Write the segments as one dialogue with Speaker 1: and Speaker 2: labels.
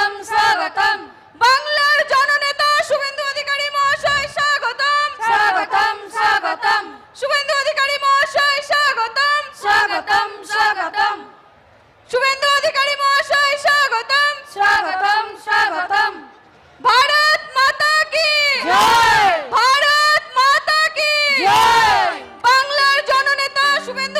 Speaker 1: স্বাগতম স্বাগতম। বাংলার জননেতা শুভেন্দু অধিকারী মহাশয় স্বাগতম। স্বাগতম স্বাগতম। শুভেন্দু অধিকারী মহাশয় স্বাগতম। স্বাগতম স্বাগতম। শুভেন্দু অধিকারী মহাশয় স্বাগতম। স্বাগতম স্বাগতম। ভারত মাতা কি? জয়। ভারত মাতা কি? জয়। বাংলার জননেতা শুভেন্দু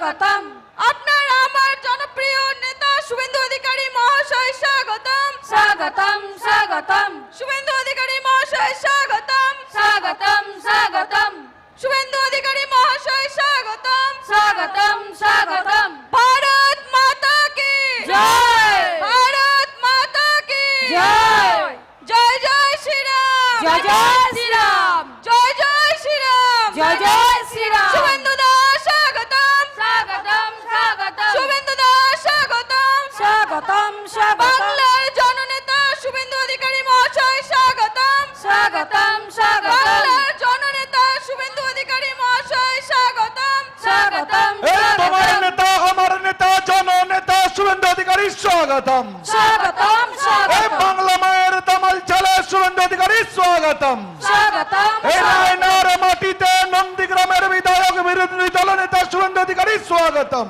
Speaker 1: স্বাগতম। আপনার আমার জনপ্রিয় নেতা শুভেন্দু অধিকারী মহাশয় স্বাগতম। স্বাগতম স্বাগতম। শুভেন্দু অধিকারী মহাশয় স্বাগতম। স্বাগতম স্বাগতম। শুভেন্দু অধিকারী মহাশয় স্বাগতম। স্বাগতম স্বাগতম। ভারত মাতা কি?
Speaker 2: জয়!
Speaker 1: ভারত মাতা কি?
Speaker 2: জয়!
Speaker 1: জয় জয় শ্রীরাম।
Speaker 2: জয় জয়।
Speaker 1: স্বাগতম। জননেতা শুভেন্দু অধিকারী মহাশয় স্বাগতম। স্বাগতম।
Speaker 3: তোমার নেতা আমার নেতা জননেতা শুভেন্দু অধিকারী স্বাগতম।
Speaker 1: স্বাগতম স্বাগতম।
Speaker 3: বাংলা মায়ের তামাল ছেলে শুভেন্দু অধিকারী স্বাগতম।
Speaker 1: স্বাগতম
Speaker 3: এই রায়নার মাটিতে নন্দীগ্রামের বিধায়ক বিরোধী দলনেতা শুভেন্দু অধিকারী
Speaker 1: স্বাগতম।